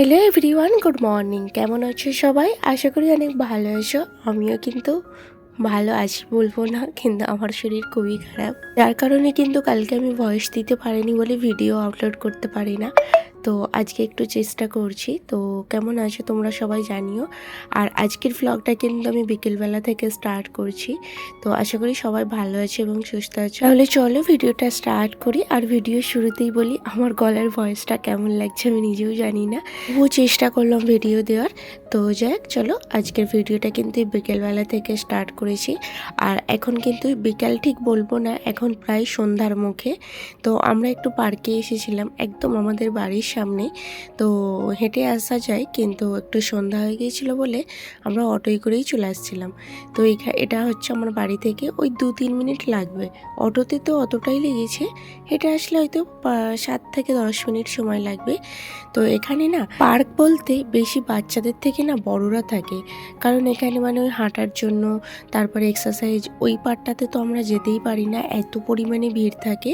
Hello everyone good morning কেমন আছো সবাই? আশা করি অনেক ভালো আছো। আমিও কিন্তু ভালো আছি, বলব না, কিন্তু আমার শরীর খুবই খারাপ। যার কারণে কিন্তু কালকে আমি ভয়েস দিতে পারিনি বলে ভিডিও আপলোড করতে পারি না। তো আজকে একটু চেষ্টা করছি। তো কেমন আছো তোমরা সবাই জানিও। আর আজকের ভ্লগটা কিন্তু আমি বিকেলবেলা থেকে স্টার্ট করছি। তো আশা করি সবাই ভালো আছে এবং সুস্থ আছে। তাহলে চলো ভিডিওটা স্টার্ট করি আর ভিডিও শুরুতেই বলি, আমার গলার ভয়েসটা কেমন লাগছে আমি নিজেও জানি না। ও চেষ্টা করলাম ভিডিও দেওয়ার। তো যাক চলো আজকের ভিডিওটা কিন্তু বিকেলবেলা থেকে স্টার্ট করেছি। আর এখন কিন্তু বিকাল ঠিক বলব না, এখন প্রায় সন্ধ্যার মুখে। তো আমরা একটু পার্কে এসেছিলাম, একদম আমাদের বাড়ির সামনে। তো হেঁটে আসা যায়, কিন্তু একটু সন্ধ্যা হয়ে গিয়েছিল বলে আমরা অটোয় করেই চলে আসছিলাম। তো এটা হচ্ছে আমার বাড়ি থেকে ওই দু তিন মিনিট লাগবে। অটোতে তো অতটাই লেগেছে, হেঁটে আসলে হয়তো সাত থেকে দশ মিনিট সময় লাগবে। তো এখানে না, পার্ক বলতে বেশি বাচ্চাদের থেকে না বড়রা থাকে। কারণ এখানে মানে ওই হাঁটার জন্য, তারপরে এক্সারসাইজ ওই পার্টটাতে তো আমরা যেতেই পারি না, এত পরিমাণে ভিড় থাকে।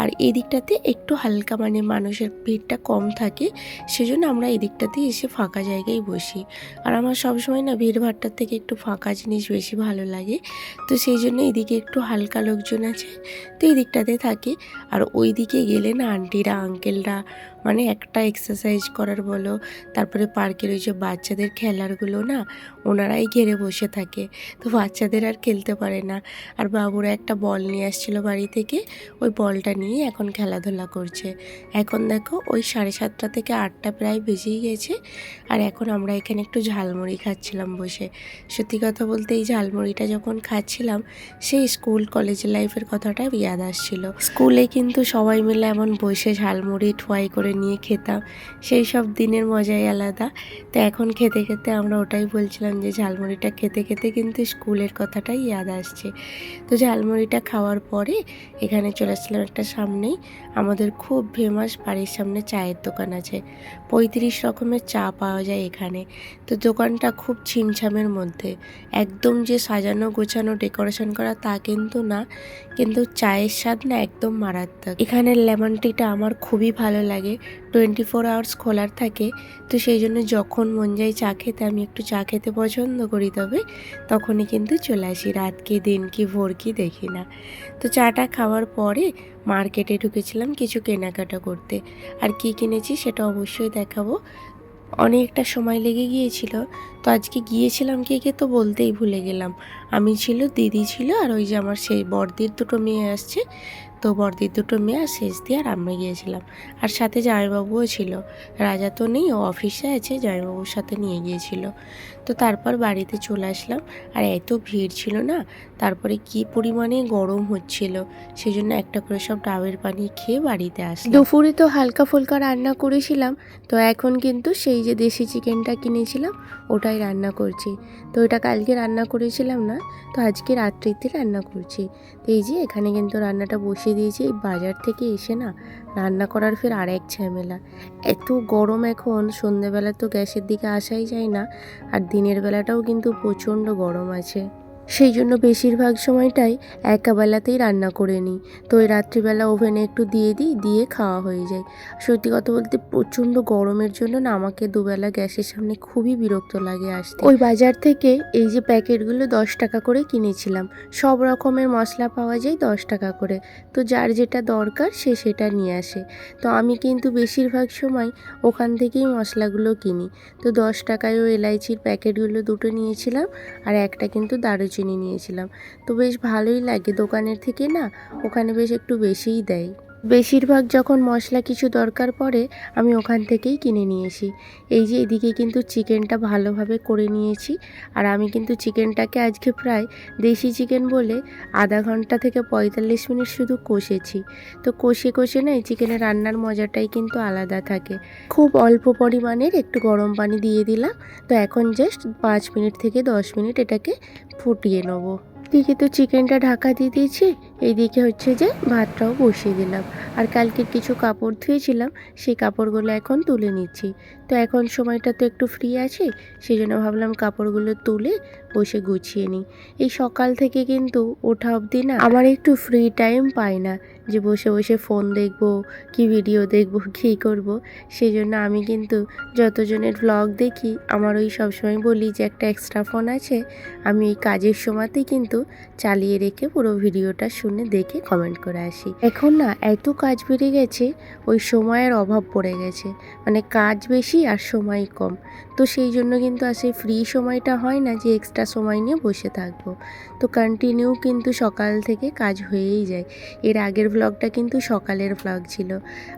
আর এদিকটাতে একটু হালকা মানে মানুষের ভিড়টা কম থাকে, সেজন্য আমরা এদিকটাতে এসে ফাঁকা জায়গায় বসি। আর আমার সবসময় না ভিড় ভাট্টার থেকে একটু ফাঁকা জিনিস বেশি ভালো লাগে, তো সেই জন্য এদিকে একটু হালকা লোকজন আছে, তো এই দিকটাতে থাকে। আর ওই দিকে গেলে না আন্টিরা, আঙ্কেলরা মানে একটা এক্সারসাইজ করার বলো, তারপরে পার্কের ওই যে বাচ্চাদের খেলারগুলো না, ওনারাই ঘেরে বসে থাকে। তো বাচ্চাদের আর খেলতে পারে না। আর বাবুরা একটা বল নিয়ে আসছিল বাড়ি থেকে, ওই বলটা নিয়ে এখন খেলাধুলা করছে। এখন দেখো ওই সাড়ে সাতটা থেকে আটটা প্রায় বেজেই গেছে, আর এখন আমরা এখানে একটু ঝালমুড়ি খাচ্ছিলাম বসে। সত্যি কথা বলতে এই ঝালমুড়িটা যখন খাচ্ছিলাম, সেই স্কুল কলেজ লাইফের কথাটা ইয়াদ আসছিল। স্কুলে কিন্তু সবাই মিলে এমন বসে ঝালমুড়ি, ঠোয়াই করে নিয়ে খেতাম। সেই সব দিনের মজাই আলাদা। তো এখন খেতে খেতে আমরা ওটাই বলছিলাম যে ঝালমুড়িটা খেতে খেতে কিন্তু স্কুলের কথাটাই ইয়াদ আসছে। তো ঝালমুড়িটা খাওয়ার পরে এখানে চলে আসছিলাম একটা সামনেই। আমাদের খুব ফেমাস বাড়ির সামনে চায়ের দোকান আছে। পঁয়ত্রিশ রকমের চা পাওয়া যায় এখানে। তো দোকানটা খুব ছিমছামের মধ্যে। একদম যে সাজানো গোছানো ডেকোরেশন করা তা কিন্তু না। কিন্তু চায়ের স্বাদ না একদম মারাত্মক। এখানের লেমন টিটা আমার খুবই ভালো লাগে। টোয়েন্টি ফোর আওয়ার্স খোলার থাকে, তো সেই জন্য যখন মন যায় চা খেতে, আমি একটু চা খেতে পছন্দ করি, তবে তখনই কিন্তু চলে আসি। রাত কি, দিন কি, ভোর কি দেখি না। তো চাটা খাওয়ার পরে মার্কেটে ঢুকেছিলাম কিছু কেনাকাটা করতে। আর কি কিনেছি সেটা অবশ্যই দেখাবো। অনেকটা সময় লেগে গিয়েছিল। তো আজকে গিয়েছিলাম কে কে তো বলতেই ভুলে গেলাম। আমি ছিল, দিদি ছিল, আর ওই যে আমার সেই বড়দির দুটো মেয়ে আসছে তো বর্দির দুটো মেয়ে আর শেষ দিয়ে আর আমরা গিয়েছিলাম। আর সাথে জামাইবাবুও ছিল। রাজা তো নেই, ও অফিসে আছে জামাইবাবুর সাথে নিয়ে গিয়েছিল। তো তারপর বাড়িতে চলে আসলাম। আর এত ভিড় ছিল না, তারপরে কি পরিমাণে গরম হচ্ছিল সেই জন্য একটা করে সব ডাবের পানি খেয়ে বাড়িতে আসলাম। দুপুরে তো হালকা ফুলকা রান্না করেছিলাম, তো এখন কিন্তু সেই যে দেশি চিকেনটা কিনেছিলাম, ওটাই রান্না করছি। তো এটা কালকে রান্না করেছিলাম না, তো আজকে রাত্রিতে রান্না করছি। তো এই যে এখানে কিন্তু রান্নাটা বসিয়ে দিয়েছি বাজার থেকে এসে না রান্না করার ফের আর এক ঝামেলা। এত গরম এখন সন্ধেবেলা তো গ্যাসের দিকে আসাই যায় না, আর দিনের বেলাটাও কিন্তু প্রচণ্ড গরম আছে। সেই জন্য বেশিরভাগ সময়টাই একাবেলাতেই রান্না করে নিই। তো ওই রাত্রিবেলা ওভেনে একটু দিয়ে দিই, দিয়ে খাওয়া হয়ে যায়। সত্যি কথা বলতে প্রচণ্ড গরমের জন্য না আমাকে দুবেলা গ্যাসের সামনে খুবই বিরক্ত লাগে আসতে। ওই বাজার থেকে এই যে প্যাকেটগুলো দশ টাকা করে কিনেছিলাম, সব রকমের মশলা পাওয়া যায় দশ টাকা করে। তো যার যেটা দরকার সে সেটা নিয়ে আসে। তো আমি কিন্তু বেশিরভাগ সময় ওখান থেকেই মশলাগুলো কিনি। তো দশ টাকায় ও এলাইচির প্যাকেটগুলো দুটো নিয়েছিলাম, আর একটা কিন্তু দারুচিনি নিয়েছিলাম। তো বেশ ভালোই লাগে। দোকানের থেকে না ওখানে বেশ একটু বেশিই দেয়। বেশিরভাগ যখন মশলা কিছু দরকার পড়ে, আমি ওখান থেকেই কিনে নিয়েছি এই যে এদিকে কিন্তু চিকেনটা ভালোভাবে করে নিয়েছি, আর আমি কিন্তু চিকেনটাকে আজকে প্রায় দেশি চিকেন বলে আধা ঘণ্টা থেকে পঁয়তাল্লিশ মিনিট শুধু কষেছি। তো কষে কষে না এই চিকেনের রান্নার মজাটাই কিন্তু আলাদা থাকে। খুব অল্প পরিমাণের একটু গরম পানি দিয়ে দিলাম, তো এখন জাস্ট পাঁচ মিনিট থেকে দশ মিনিট এটাকে ফুটিয়ে নেব। দিকে তো চিকেনটা ঢাকা দিয়ে দিয়েছি এইদিকে হচ্ছে যে ভাতটাও বসিয়ে দিলাম। আর কালকে কিছু কাপড় ধুয়েছিলাম, সেই কাপড়গুলো এখন তুলে নিচ্ছি। তো এখন সময়টা তো একটু ফ্রি আছে সেই জন্য ভাবলাম কাপড়গুলো তুলে বসে গুছিয়ে নিই। এই সকাল থেকে কিন্তু ওঠা অবধি না আমার একটু ফ্রি টাইম পাই না, যে বসে বসে ফোন দেখব, কি ভিডিও দেখব, কী করব। সেই জন্য আমি কিন্তু যতজনের ভ্লগ দেখি আমার ওই সবসময় বলি যে একটা এক্সট্রা ফোন আছে। আমি এই কাজের সময়তেই কিন্তু চালিয়ে রেখে পুরো ভিডিওটা শুনে দেখে কমেন্ট করে আসি। এখন না, এত কাজ বেড়ে গেছে, ওই সময়ের অভাব পড়ে গেছে। মানে কাজ বেশি আর সময় কম। তো সেই জন্য কিন্তু আর সেই ফ্রি সময়টা হয় না যে এক্সট্রা সময় নিয়ে বসে থাকব। তো কন্টিনিউ কিন্তু সকাল থেকে কাজ হয়েই যায়। এর আগের ভ্লগটা কিন্তু সকালের ভ্লগ ছিল।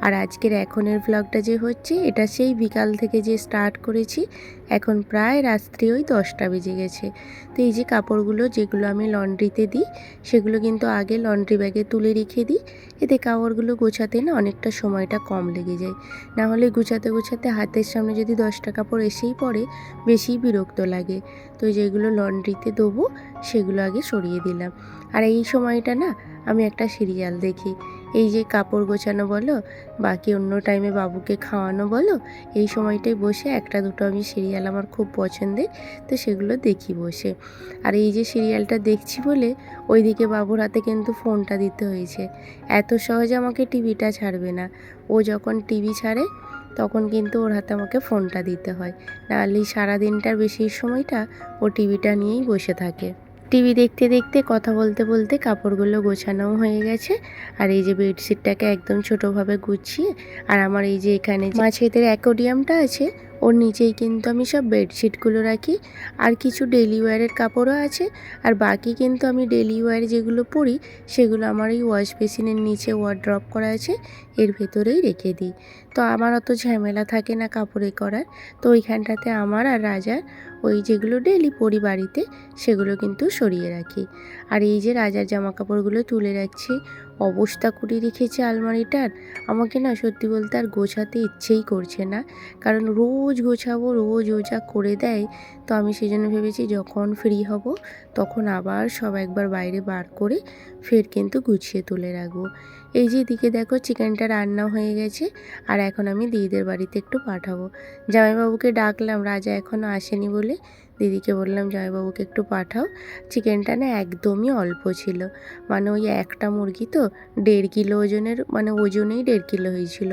আর আজকের এখনের ভ্লগটা যে হচ্ছে, এটা সেই বিকাল থেকে যে স্টার্ট করেছি, এখন প্রায় রাত্রি ওই দশটা বেজে গেছে। তো এই যে কাপড়গুলো যেগুলো আমি লন্ড্রিতে দিই, সেগুলো কিন্তু আগে লন্ড্রি ব্যাগে তুলে রেখে দিই। এতে কাপড়গুলো গোছাতে না অনেকটা সময়টা কম লেগে যায়। না হলে গুছাতে গুছাতে হাতের সামনে যদি দশটা কাপড় এসেই পড়ে, বেশি বিরক্ত লাগে। তো যেগুলো লন্ড্রিতে দেবো, সেগুলো আগে সরিয়ে দিলাম। আর এই সময়টা না, আমি একটা সিরিয়াল দেখি। এই যে কাপড় গোছানো বলো, বাকি অন্য টাইমে বাবুকে খাওয়ানো বলো, এই সময়টাই বসে একটা দুটো আমি সিরিয়াল আমার খুব পছন্দের, তো সেগুলো দেখি বসে। আর এই যে সিরিয়ালটা দেখছি বলে, ওইদিকে বাবুর হাতে কিন্তু ফোনটা দিতে হয়েছে। এত সহজে আমাকে টিভিটা ছাড়বে না। ও যখন টিভি ছাড়ে, তখন কিন্তু ওর হাতে আমাকে ফোনটা দিতে হয়। নাহলে সারাদিনটার বেশি সময়টা ও টিভিটা নিয়েই বসে থাকে। টিভি দেখতে দেখতে, কথা বলতে বলতে কাপড়গুলো গোছানোও হয়ে গেছে। আর এই যে বেডশিটটাকে একদম ছোটোভাবে গুছিয়ে, আর আমার এই যে এখানে মাছেদের অ্যাকোডিয়ামটা আছে ওর নিচেই কিন্তু আমি সব বেডশিটগুলো রাখি। আর কিছু ডেলি ওয়্যারের কাপড়ও আছে। আর বাকি কিন্তু আমি ডেলি ওয়্যার যেগুলো পরি, সেগুলো আমার এই ওয়াশ বেসিনের নিচে ড্রপ করা আছে, এর ভেতরেই রেখে দিই। তো আমার অত ঝামেলা থাকে না কাপড়ে করার। তো ওইখানটাতে আমার আর রাজার ওই যেগুলো ডেলি পরি বাড়িতে, সেগুলো কিন্তু সরিয়ে রাখি। আর এই যে রাজার জামা কাপড়গুলো তুলে রাখছি অবস্থা করে রেখেছে আলমারিটার, আমাকে না সত্যি বলতে আর গোছাতে ইচ্ছেই করছে না। কারণ রোজ গোছাবো, রোজ ও যা করে দেয়। তো আমি সেই জন্য ভেবেছি যখন ফ্রি হব, তখন আবার সব একবার বাইরে বার করে ফের কিন্তু গুছিয়ে তুলে রাখব। এই যে দিকে দেখো চিকেনটা রান্না হয়ে গেছে, আর এখন আমি দিদিদের বাড়িতে একটু পাঠাবো। জামাইবাবুকে ডাকলাম, রাজা এখনও আসেনি বলে দিদিকে বললাম, জয়বাবুকে একটু পাঠাও। চিকেনটা না একদমই অল্প ছিল। মানে ওই একটা মুরগি তো দেড় কিলো ওজনের মানে ওজনেই দেড় কিলো হয়েছিল।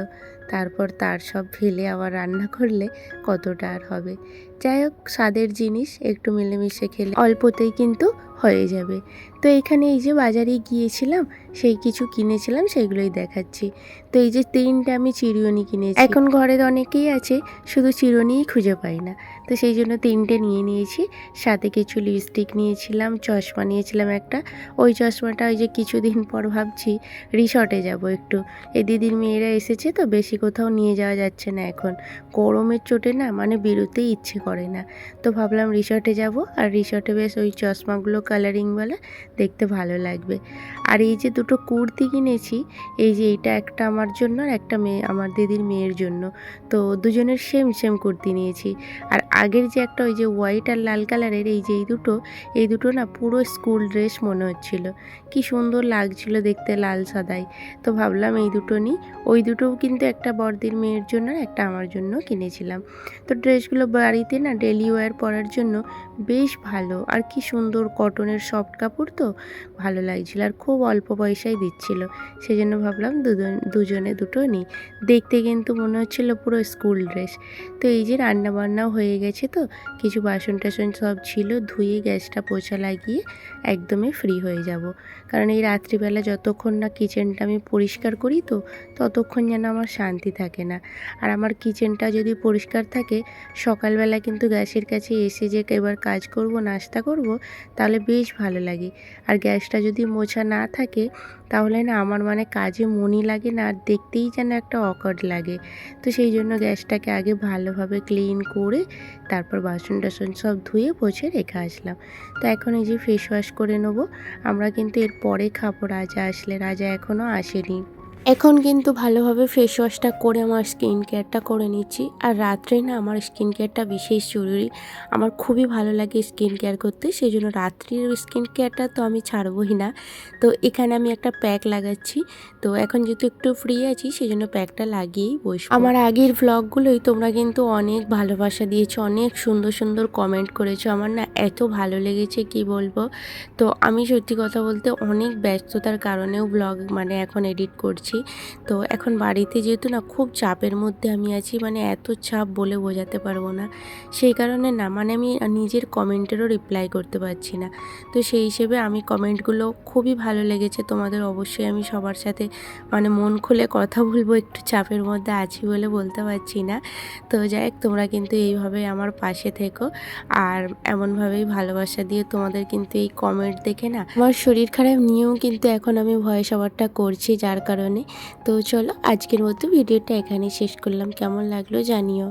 তারপর তার সব ফেলে আবার রান্না করলে কতটা আর হবে? যাই হোক, স্বাদের জিনিস একটু মিলেমিশে খেলে অল্পতেই কিন্তু হয়ে যাবে। তো এখানে এই যে বাজারে গিয়েছিলাম, সেই কিছু কিনেছিলাম, সেগুলোই দেখাচ্ছি। তো এই যে তিনটে আমি চিরুনি কিনেছি। এখন ঘরে অনেকেই আছে, শুধু চিরুনিই খুঁজে পাই না। তো সেই জন্য তিনটে নিয়ে নিয়েছি। সাথে কিছু লিপস্টিক নিয়েছিলাম, চশমা নিয়েছিলাম একটা। ওই চশমাটা ওই যে কিছুদিন পর ভাবছি রিসর্টে যাব একটু। এই দিদির মেয়েরা এসেছে তো, বেশি কোথাও নিয়ে যাওয়া যাচ্ছে না এখন। গরমের চোটে না মানে বেরোতেই ইচ্ছে করে না। তো ভাবলাম রিসর্টে যাব। আর রিসর্টে বেশ ওই চশমাগুলো কালারিংওয়ালা দেখতে ভালো লাগবে। আর এই যে দুটো কুর্তি কিনেছি, এই যে এইটা একটা আমার জন্য আর একটা মেয়ে, আমার দিদির মেয়ের জন্য। তো দুজনের সেম সেম কুর্তি নিয়েছি। আর আগের যে একটা ওই যে হোয়াইট আর লাল কালারের এই যে এই দুটো এই দুটো না পুরো স্কুল ড্রেস মনে হচ্ছিল। কি সুন্দর লাগছিল দেখতে লাল সাদাই তো ভাবলাম এই দুটো নিই। ওই দুটোও কিন্তু একটা বড়দির মেয়ের জন্য আর একটা আমার জন্য কিনেছিলাম। তো ড্রেসগুলো বাড়িতে না ডেলি ওয়্যার পরার জন্য বেশ ভালো। আর কি সুন্দর কটনের সফট কাপড় তো, ভালো লাগছিল। আর খুব অল্প পয়সায় দিচ্ছিল। সেই জন্য ভাবলাম দুজন, দুজনে দুটো নিই দেখতে কিন্তু মনে হচ্ছিল পুরো স্কুল ড্রেস তো এই যে রান্না বান্নাও হয়ে গেছে তো, কিছু বাসন টাসন সব ছিল, ধুয়ে গ্যাসটা পোছা লাগিয়ে একদমই ফ্রি হয়ে যাব। কারণ এই রাত্রিবেলা যতক্ষণ না কিচেনটা আমি পরিষ্কার করি তো, ততক্ষণ যেন আমার শান্তি থাকে না। আর আমার কিচেনটা যদি পরিষ্কার থাকে, সকালবেলা কিন্তু গ্যাসের কাছে এসে যে এবার কাজ করব, নাস্তা করব, তাহলে বেশ ভালো লাগে। আর গ্যাসটা যদি মোছা না থাকে, তাহলে না আমার মানে কাজে মনই লাগে না, আর দেখতেই যেন একটা অকড লাগে। তো সেই জন্য গ্যাসটাকে আগে ভালোভাবে ক্লিন করে, তারপর বাসন টাসন সব ধুয়ে পোছে রেখে আসলাম। তো এখন এই যে ফেস ওয়াশ করে নেব, আমরা কিন্তু এর পরে খাব, রাজা আসলে, রাজা এখনও আসেনি। এখন কিন্তু ভালোভাবে ফেস ওয়াশটা করে আমার স্কিন কেয়ারটা করে নিচ্ছি। আর রাত্রে না আমার স্কিন কেয়ারটা বিশেষ জরুরি। আমার খুবই ভালো লাগে স্কিন কেয়ার করতে সেই জন্য রাত্রির স্কিন কেয়ারটা তো আমি ছাড়বই না। তো এখানে আমি একটা প্যাক লাগাচ্ছি। তো এখন যেহেতু একটু ফ্রি আছি সেই জন্য প্যাকটা লাগিয়েই বসবো। আমার আগের ভ্লগগুলোই তোমরা কিন্তু অনেক ভালোবাসা দিয়েছ, অনেক সুন্দর সুন্দর কমেন্ট করেছ। আমার না এত ভালো লেগেছে, কি বলব? তো আমি সত্যি কথা বলতে অনেক ব্যস্ততার কারণেও ব্লগ মানে এখন এডিট করছি তো এখন বাড়িতে যেহেতু না খুব চাপের মধ্যে আমি আছি মানে এত চাপ বলে বোঝাতে পারব না। সেই কারণে না মানে আমি নিজের কমেন্টেরও রিপ্লাই করতে পারছি না। তো সেই হিসেবে আমি কমেন্টগুলো খুবই ভালো লেগেছে। তোমাদের অবশ্যই আমি সবার সাথে মানে মন খুলে কথা বলব, একটু চাপের মধ্যে আছি বলে বলতে পারছি না। তো যাই হোক, তোমরা কিন্তু এইভাবে আমার পাশে থেকো। আর এমনভাবেই ভালোবাসা দিয়ে তোমাদের কিন্তু এই কমেন্ট দেখে না, আমার শরীর খারাপ নিয়েও কিন্তু এখন আমি ভয়েস ওভারটা করছি, যার কারণে। তো চলো আজকের মতো ভিডিওটা এখানে শেষ করলাম। কেমন লাগল জানিও।